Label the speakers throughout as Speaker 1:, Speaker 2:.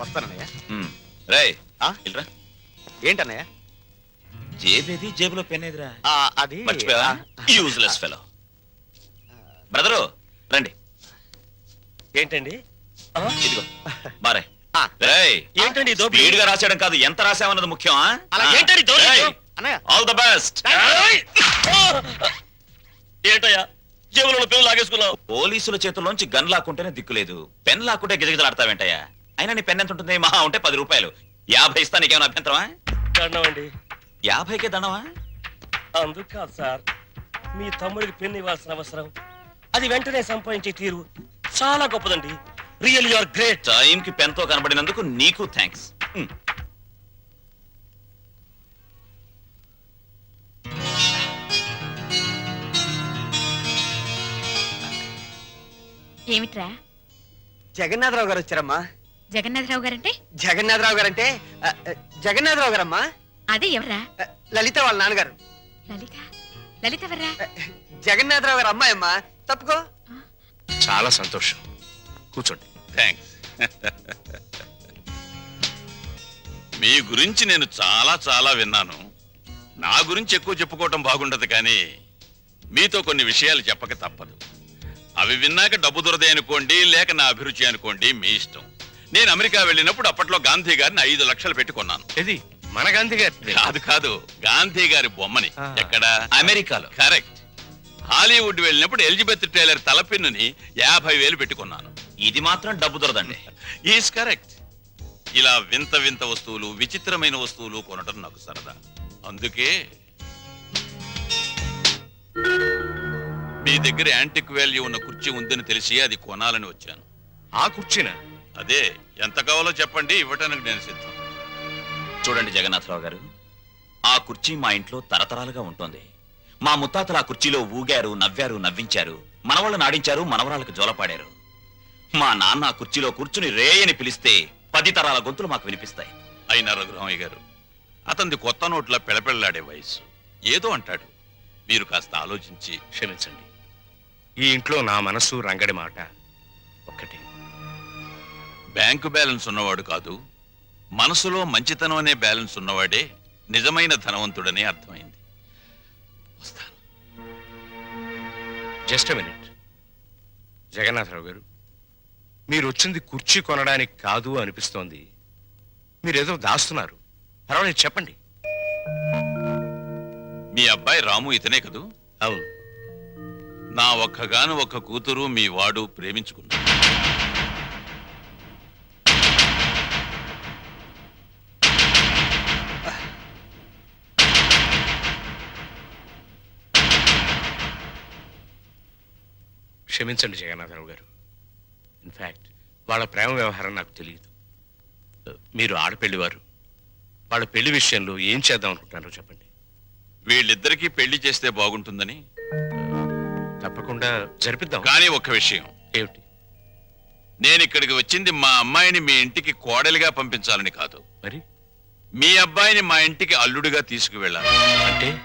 Speaker 1: వస్తానన్నయ్య.
Speaker 2: ఉమ్. రేయ్
Speaker 1: ఆ?
Speaker 2: ఇల్రా.
Speaker 1: ఏంటన్నయ్య?
Speaker 2: జేబేది జేబులో పెన్ ఎదురా
Speaker 1: ఆ, అది
Speaker 2: మర్చిపోయావా?
Speaker 1: ఆ,
Speaker 2: యూజ్లెస్ ఫెలో బ్రదరు రండి.
Speaker 3: ఏంటండి?
Speaker 2: ఇదిగో మారే.
Speaker 1: ఆ.
Speaker 2: రేయ్
Speaker 3: ఏంటండి ఈ దోపిడీ?
Speaker 2: స్పీడ్గా రాసేయడం కాదు ఎంత రాసామన్నది ముఖ్యం
Speaker 1: అలా ఏంటండి దౌర్జన్యం? అన్నయ్య.
Speaker 2: All the best.
Speaker 3: ఏయ్! ఆ! ఏంటయ్యా? జేబులో ఉన్న పెన్ను లాగేసుకున్నావు.
Speaker 2: పోలీసుల చేతుల్లోంచి గన్ లాక్కుంటేనే దిక్కులేదు. పెన్ లాక్కుంటే గిజగిజలాడతావేంటయ్యా? అయినా నీ పెన్ ఎంత ఉంటుంది మహా ఉంటే పది రూపాయలు. యాభై ఇస్తా నీకేమైనా అభ్యంతరమా?
Speaker 3: అండి.
Speaker 2: యాభైకే దండవా
Speaker 3: అందుకు కాదు సార్. మీ తమ్ముడికి పెన్ను ఇవ్వాల్సిన అవసరం. అది వెంటనే సంపాదించే తీరు చాలా గొప్పదండి. రియల్ యువర్ గ్రేట్
Speaker 2: టైంకి పెన్తో కనబడినందుకు నీకు థ్యాంక్స్
Speaker 4: ఏమిట్రా?
Speaker 1: జగన్నాథరావు గారు వచ్చారమ్మా.
Speaker 4: జగన్నాథరావు గారంటే?
Speaker 1: జగన్నాథరావు గారు అంటే ఆ, ఆ, జగన్నాథరావు గారమ్మా?
Speaker 4: అదే ఎవరా
Speaker 1: ఆ, లలిత వాళ్ళ నాన్నగారు.
Speaker 4: లలిత? లలిత ఎవర్రా?
Speaker 1: ఆ, జగన్నాథరావు గారు అమ్మాయి అమ్మా తప్పుకో
Speaker 5: చాలా సంతోషం. కూర్చోండి.
Speaker 6: థ్యాంక్స్ మీ గురించి నేను చాలా చాలా విన్నాను. నా గురించి ఎక్కువ చెప్పుకోవటం బాగుండదు కానీ మీతో కొన్ని విషయాలు చెప్పక తప్పదు. అవి విన్నాక డబ్బు దొరదే అనుకోండి లేక నా అభిరుచి అనుకోండి మీ ఇష్టం. నేను అమెరికా వెళ్ళినప్పుడు అప్పట్లో గాంధీ గారిని ఐదు లక్షలు పెట్టుకున్నాను
Speaker 5: ఇది మన గాంధీ గారి
Speaker 6: కాదు కాదు గాంధీ గారి బొమ్మని. ఎక్కడ?
Speaker 2: అమెరికాలో.
Speaker 6: కరెక్ట్. హాలీవుడ్ వెళ్ళినప్పుడు ఎలిజబెత్ టైలర్ తలపిన్నుని యాభై వేలు పెట్టుకున్నాను
Speaker 2: ఇది మాత్రం డబ్బు దొరదండి.
Speaker 6: Is correct. ఇలా వింత వింత వస్తువులు విచిత్రమైన వస్తువులు కొనటం నాకు సరదా. అందుకే మీ దగ్గర యాంటిక్ వాల్యూ ఉన్న కుర్చీ ఉందని తెలిసి అది కొనాలని వచ్చాను.
Speaker 5: ఆ కుర్చీన?
Speaker 6: అదే. ఎంత కావాలో చెప్పండి ఇవ్వటానికి నేను సిద్ధం.
Speaker 2: చూడండి జగన్నాథరావు గారు ఆ కుర్చీ మా ఇంట్లో తరతరాలుగా ఉంటుంది. మా ముత్తాతలు ఆ కుర్చీలో ఊగారు నవ్వారు నవ్వించారు. మనవాళ్ళు నాడించారు మనవరాలకు జోలపాడారు. మా నాన్న ఆ కుర్చీలో కూర్చుని రే అని పిలిస్తే పది తరాల గొంతులు మాకు వినిపిస్తాయి.
Speaker 6: అయినా రఘురామయ్య గారు అతనిది కొత్త నోట్ల పెళపెళ్ళాడే వయస్సు. ఏదో అంటాడు. మీరు కాస్త ఆలోచించి
Speaker 5: క్షమించండి. ఈ ఇంట్లో నా మనసు రంగడి మాట ఒక్కటి.
Speaker 6: బ్యాంకు బ్యాలెన్స్ ఉన్నవాడు కాదు మనసులో మంచితనం అనే బ్యాలెన్స్ ఉన్నవాడే నిజమైన ధనవంతుడని అర్థమైంది. వస్తాను.
Speaker 5: Just minute. జగన్నాథరావు గారు మీరు వచ్చింది కుర్చీ కొనడానికి కాదు అనిపిస్తోంది. మీరేదో దాస్తున్నారు. పర్వాలేదు చెప్పండి.
Speaker 6: మీ అబ్బాయి రాము ఇతనే కదూ?
Speaker 5: అవును.
Speaker 6: నా ఒక్కగాను ఒక్క కూతురు మీ వాడు ప్రేమించుకున్నాడు
Speaker 5: క్షమించండి జగన్నాథరావు గారు. ఇన్ఫ్యాక్ట్ వాళ్ళ ప్రేమ వ్యవహారం నాకు తెలియదు. మీరు ఆడపెళ్ళివారు. వాళ్ళ పెళ్ళి విషయంలో ఏం చేద్దాం అనుకుంటున్నారో చెప్పండి.
Speaker 6: వీళ్ళిద్దరికీ పెళ్ళి చేస్తే బాగుంటుందని?
Speaker 5: తప్పకుండా జరిపిద్దాం.
Speaker 6: కానీ ఒక్క విషయం.
Speaker 5: ఏమిటి?
Speaker 6: నేను ఇక్కడికి వచ్చింది మా అమ్మాయిని మీ ఇంటికి కోడలిగా పంపించాలని కాదు.
Speaker 5: మరి?
Speaker 6: మీ అబ్బాయిని మా ఇంటికి అల్లుడిగా తీసుకువెళ్ళాలి.
Speaker 5: అంటే?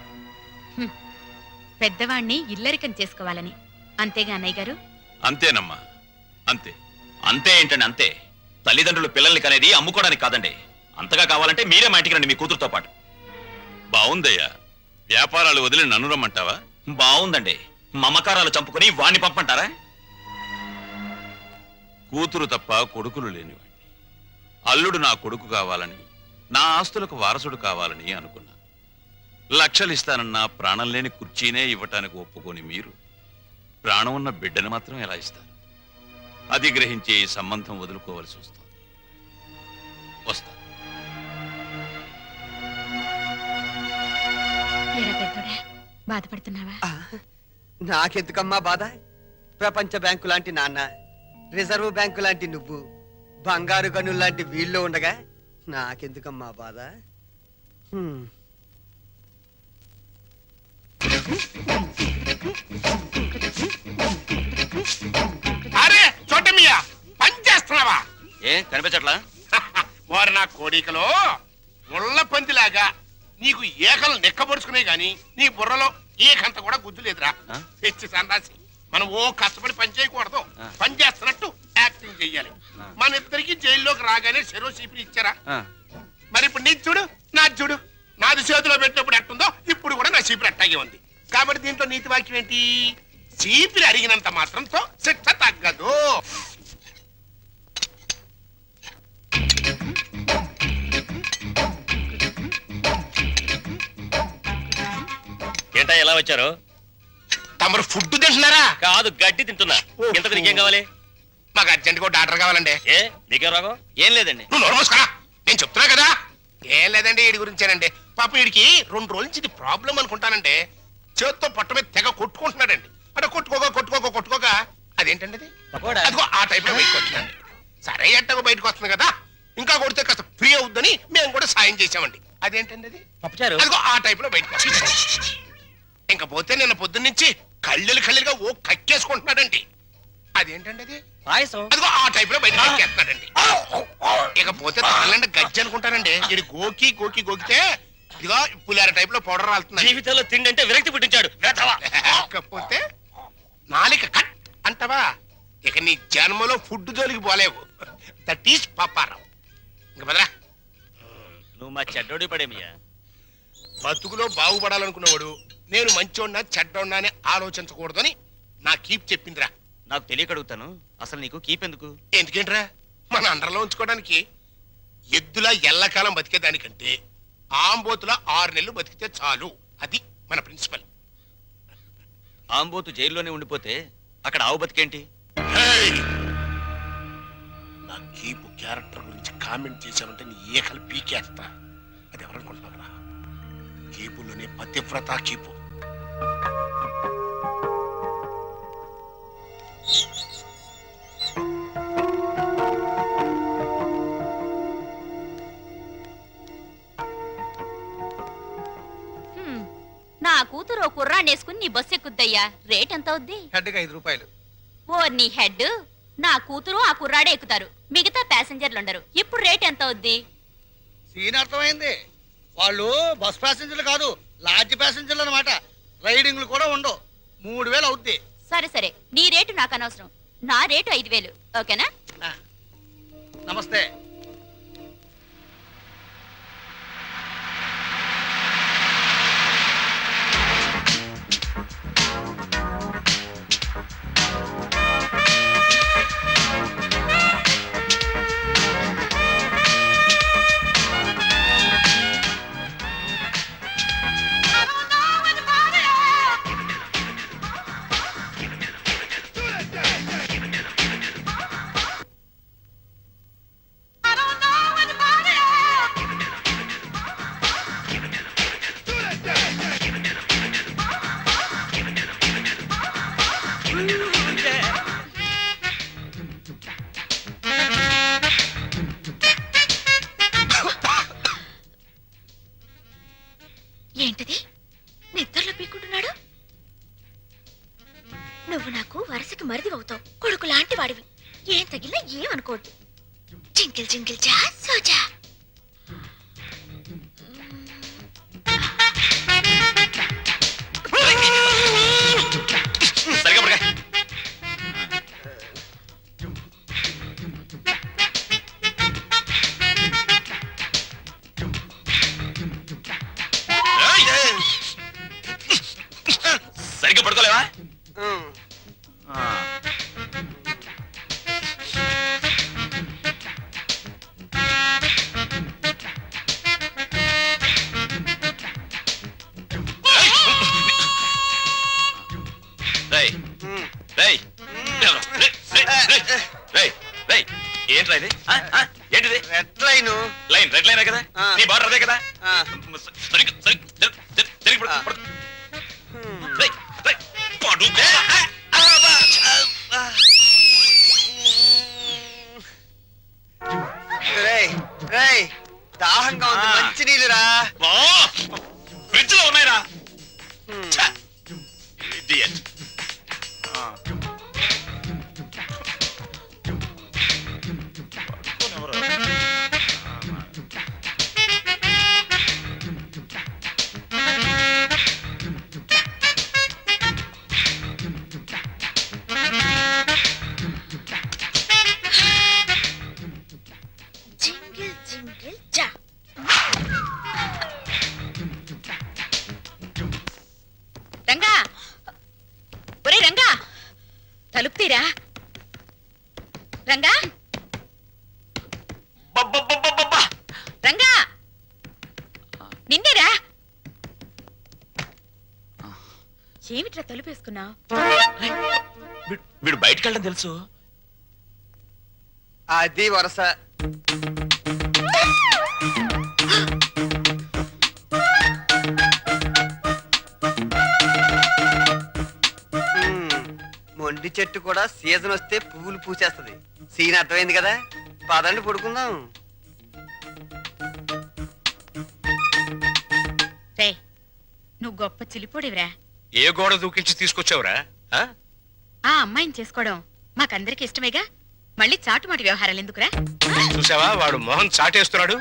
Speaker 4: పెద్దవాణ్ణి ఇల్లరికం చేసుకోవాలని. అంతేగా అన్నయ్య గారు?
Speaker 6: అంతేనమ్మా. అంతే.
Speaker 2: అంతే ఏంటండి అంతే? తల్లిదండ్రులు పిల్లల్ని కనేది అమ్ముకోవడానికి కాదండి. అంతగా కావాలంటే మీరే మా ఇంటికి రండి మీ కూతురుతో పాటు.
Speaker 6: బావుందయ్యా. వ్యాపారాలు వదిలి నన్ను రమ్మంటావా?
Speaker 2: బాగుందండి మమకారాలు చంపుకుని వాణ్ణి పంపంటారా
Speaker 6: కూతురు తప్ప కొడుకులు లేనివాడిని అల్లుడు నా కొడుకు కావాలని నా ఆస్తులకు వారసుడు కావాలని అనుకున్నా. లక్షలు ఇస్తానన్నా ప్రాణం లేని కుర్చీనే ఇవ్వటానికి ఒప్పుకొని మీరు ప్రాణం ఉన్న బిడ్డను మాత్రం ఎలా ఇస్తారు? అది గ్రహించి ఈ సంబంధం వదులుకోవలసి వస్తుంది. వస్తా.
Speaker 4: ఎరా పెద్దోడా బాధపడుతున్నావా?
Speaker 1: ఆ, నాకెందుకమ్మా బాధ? ప్రపంచ బ్యాంకు లాంటి నాన్న రిజర్వ్ బ్యాంకు లాంటి నువ్వు బంగారు గనులు లాంటి వీళ్ళు ఉండగా నాకెందుకమ్మా బాధ? హ్మ్.
Speaker 7: అరే చోటమియా పని చేస్తున్నావా?
Speaker 2: ఏ కనిపించట్లా?
Speaker 7: వారు నా కోడికలో ముళ్ళ పందిలాగా నీకు ఏకలు నెక్కబరుచుకునే గాని నీ బుర్రలో ఏకంత కూడా గుద్దు లేదురా? తెచ్చి సన్నాసి మనం ఓ కష్టపడి పని చేయకూడదు. పని చేస్తున్నట్టు యాక్టింగ్ చెయ్యాలి. మన ఇద్దరికి జైల్లోకి రాగానే చెరో చీపులు ఇచ్చారా? మరి ఇప్పుడు నీ చూడు నా చూడు. నాది చేతిలో పెట్టినప్పుడు ఎట్టుందో ఇప్పుడు కూడా నా చీపురు అట్టాగే ఉంది. కాబట్టి దీంట్లో నీతి వాక్యం ఏంటి? చీపిరి అడిగినంత మాత్రంతో శిక్ష తగ్గదు.
Speaker 3: ఏంటా ఎలా వచ్చారు?
Speaker 7: తమరు ఫుడ్ తింటున్నారా?
Speaker 3: కాదు గడ్డి తింటున్నా. ఇంత నీకేం కావాలి?
Speaker 7: మాకు అర్జెంట్గా డాక్టర్ కావాలండి.
Speaker 3: ఏ? నీకేం రాగం? ఏం లేదండి.
Speaker 7: నువ్వు నోరు మూసుకోరా? నేను చెప్తున్నా కదా. ఏం లేదండి వీడి గురించేనండి. పాప వీడికి రెండు రోజుల నుంచి ఇది ప్రాబ్లం అనుకుంటానండి చేత్తో పొట్ట మీద తెగ కొట్టుకుంటున్నాడండి. అంటే కొట్టుకోక కొట్టుకోక కొట్టుకోక అదేంటండి అది?
Speaker 3: పకోడా.
Speaker 7: అదిగో ఆ టైప్లో బయటకు వస్తుందండి సరే ఎట్టగో బయటకు వస్తుంది కదా. ఇంకా కొడితే కాస్త ఫ్రీ అవుద్దని మేము కూడా సాయం చేసామండి అదేంటండి అది?
Speaker 3: పప్పుచారు.
Speaker 7: అదిగో ఆ టైప్లో బయటకు వస్తుంది ఇంకా పోతే నిన్న పొద్దున్న నుంచి కళ్ళెలు కళ్ళెలుగా ఓ కక్కేసుకుంటున్నాడండి. అదేంటండి అది?
Speaker 3: పాయసం.
Speaker 7: అదిగో ఆ టైప్లో బయటకు ఎక్కేస్తాడండి ఇకపోతే గజ్జి అనుకుంటానండి ఇది గోకి గోకి గోకితే ఇదిగో పులిహార టైప్లో పౌడర్ రాలుతుంది
Speaker 3: జీవితంలో తిండి అంటే విరక్తి పుట్టించాడు. వేతవా.
Speaker 7: లేకపోతే నాలిక కట్ అంటావా? ఇక నీ జన్మలో ఫుడ్ జోలికి పోలేవు. దట్ ఈస్ పప్పారావు ఇంక బదరా
Speaker 3: నువ్వు మా చెడ్డోడి పడేమియా
Speaker 7: బతుకులో బాగుపడాలనుకున్నవాడు నేను మంచోడినా చెడ్డోడినా అని ఆలోచించకూడదని నా కీప్ చెప్పిందిరా.
Speaker 3: నాకు తెలియక అడుగుతాను అసలు నీకు కీప్ ఎందుకు?
Speaker 7: ఎందుకేంట్రా? మన అండర్లో ఉంచుకోవడానికి ఎద్దులా ఎల్లకాలం బతికేదానికంటే ఆంబోతులా ఆరు నెలలు బతికితే చాలు. అది మన ప్రిన్సిపల్.
Speaker 2: ఆంబోతు జైల్లోనే ఉండిపోతే అక్కడ ఆవు బతికేంటి?
Speaker 7: నా కీపు క్యారెక్టర్ గురించి కామెంట్ చేశామంటే నీ ఏకలు పీకేస్తా. అది ఎవరనుకుంటున్నావురా? కీపులోనే పతివ్రత కీపు.
Speaker 8: కూతురు ఓ కుర్రాన్ని వేసుకుని నీ బస్సు ఎక్కుద్దయ్యా? రేట్ ఎంత అవుద్ది?
Speaker 1: హెడ్కి ఐదు రూపాయలు.
Speaker 8: ఓ నీ హెడ్ నా కూతురు ఆ కుర్రాడే ఎక్కుతారు. మిగతా ప్యాసింజర్లు ఉండరు. ఇప్పుడు రేట్ ఎంత అవుద్ది?
Speaker 1: సీన్ అర్థమైంది. వాళ్ళు బస్ ప్యాసింజర్లు కాదు లాడ్జ్ ప్యాసింజర్లు అనమాట రైడింగ్లు కూడా ఉండవు. మూడు వేలు అవుద్ది.
Speaker 8: సరే సరే. నీ రేటు నాకు అనవసరం. నా రేటు ఐదు వేలు. ఓకేనా?
Speaker 1: నమస్తే.
Speaker 4: నువ్వు నాకు వరుసకి మరిది అవుతావు. కొడుకు లాంటి వాడివి. ఏం తగిలినా ఏమనుకోవద్దు. జింకిల్ జింకిల్ జా సోజా.
Speaker 2: రేయ్ ఎవరు? రేయ్, రేయ్, రేయ్, రేయ్, రేయ్, ఏంట్రా ఇది ఆ, ఆ, ఏంటిది
Speaker 1: red line
Speaker 2: line red line కదా
Speaker 1: ఆ.
Speaker 2: నీ బార్డర్ అదే కదా. సరిగ్గా సరిగ్గా జరి- జరి- జరిగి పడుకో,
Speaker 1: ఆ.
Speaker 2: పడుకో. రేయ్, రేయ్, పడుకో.
Speaker 1: రేయ్ రేయ్ దాహంగా ఉంది
Speaker 2: ఆ.
Speaker 1: మంచి నీళ్ళురా
Speaker 2: బా, ఫ్రిడ్జ్లో ఉన్నాయిరా ఛ! Idiot.
Speaker 9: ఏమిట్రా తలుపేసుకున్నావు
Speaker 2: వీడు- వీడు బయటికి వెళ్ళడం తెలుసు.
Speaker 1: అది వరస. మొండి చెట్టు కూడా సీజన్ వస్తే పువ్వులు పూసేస్తది. సీన్ అర్థమైంది కదా? పదండి పడుకుందాం.
Speaker 9: రే నువ్వు గొప్ప చిలిపోడివిరా.
Speaker 5: ఏ గోడ దూకించి తీసుకొచ్చావురా? ఆ?
Speaker 9: ఆ అమ్మాయిని చేసుకోవడం మాకందరికి ఇష్టమేగా? మళ్ళీ చాటుమాటి వ్యవహారాలు ఎందుకురా?
Speaker 5: చూసావా? వాడు మొహం చాటేస్తున్నాడు.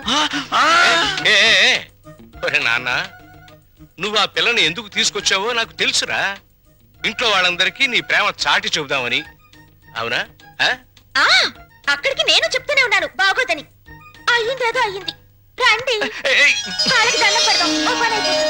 Speaker 5: ఏ, ఏ, ఏ. ఒరే నాన్న నువ్వు ఆ పిల్లని ఎందుకు తీసుకొచ్చావో నాకు తెలుసురా. ఇంట్లో వాళ్ళందరికీ నీ ప్రేమ చాటి చెబుదామని. అవునా? ఆ?
Speaker 4: ఆ అక్కడికి నేను చెప్తూనే ఉన్నాను. బాగోదని. అయ్యింది అదో అయ్యింది. రండి.
Speaker 2: ఏయ్, ఏయ్.
Speaker 4: కాళ్ళకి దండం పెడదాం. ఓ పని అయిపోతుంది.